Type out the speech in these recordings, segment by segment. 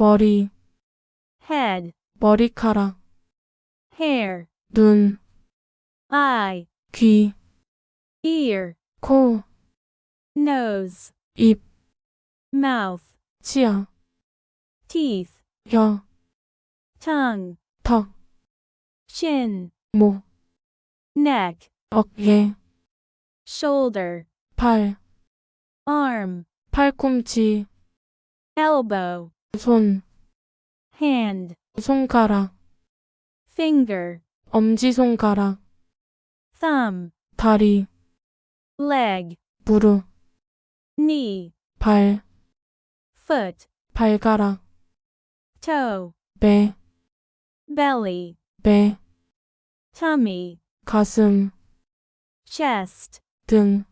머리, head, 머리카락, hair, 눈, eye, 귀, ear, 코, nose, 입, mouth, 치아, teeth, 혀, tongue, 턱, chin, 목, neck, 어깨, shoulder, 팔, arm, 팔꿈치, elbow, 손, hand, 손가락, finger, 엄지손가락, thumb, 다리, leg, 무릎, knee, 발, foot, 발가락, toe, 배, belly, 배, tummy, 가슴, chest, 등,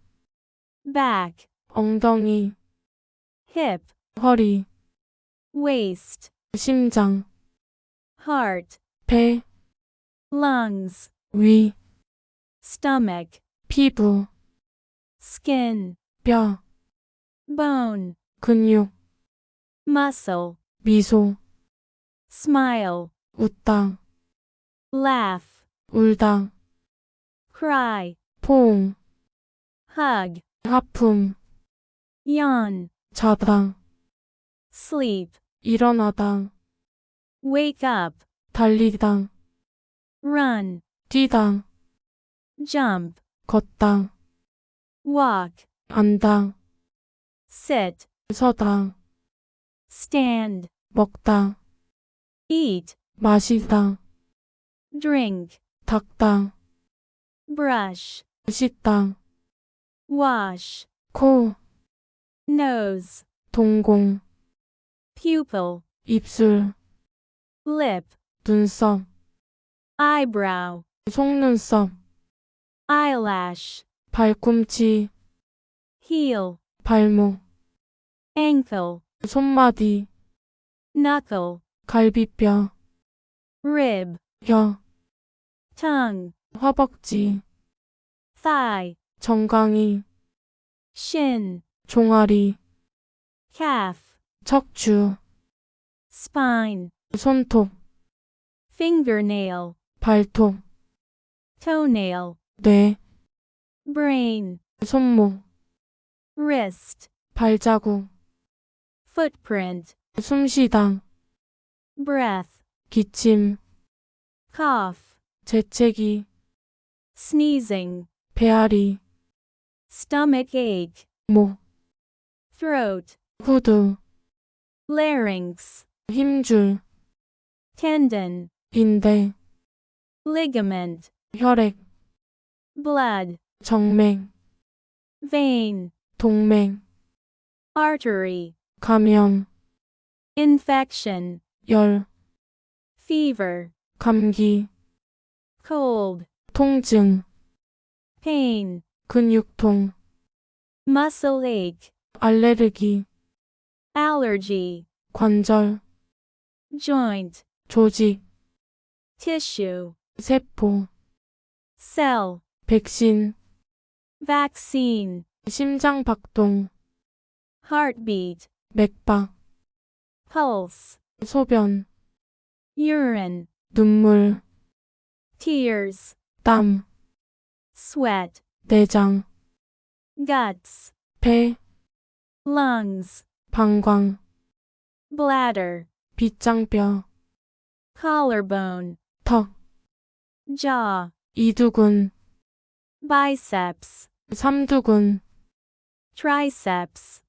back, 엉덩이, hip, 허리, waist, 심장, heart, 배, lungs, 위, stomach, 피부, skin, 뼈, bone, 근육, muscle, 미소, smile, 웃다, laugh, 울다, cry, 포옹, hug, 하품, yawn, 자다, sleep, 일어나다, wake up, 달리다, run, 뛰다, jump, 걷다, walk, 앉다, sit, 서다, stand, 먹다, eat, 마시다, drink, 닦다, brush, 씻다, wash, 코, nose, 동공, pupil, 입술, lip, 눈썹, eyebrow, 속눈썹, eyelash, 발꿈치, heel, 발목, ankle, 손마디, knuckle, 갈비뼈, rib, 혀, tongue, 허벅지, thigh, 정강이, shin, 종아리, calf, 척추, spine, 손톱, fingernail, 발톱, toenail, 뇌, brain, 손목, wrist, 발자국, footprint, 숨쉬다, breath, 기침, cough, 재채기, sneezing, 배앓이, stomach ache, 목, throat, 후두, larynx, 힘줄, tendon, 인대, ligament, 혈액, blood, 정맥, vein, 동맥, artery, 감염, infection, 열, fever, 감기, cold, 통증, pain, 근육통, muscle ache, 알레르기, allergy, 관절, joint, 조직, tissue, 세포, cell, 백신, vaccine, 심장 박동, heartbeat, 맥박, pulse, 소변, urine, 눈물, tears, 땀, sweat, 내장, guts, 폐, lungs, 방광, bladder, 빗장뼈, collarbone, 턱, jaw, 이두근, biceps, 삼두근, triceps,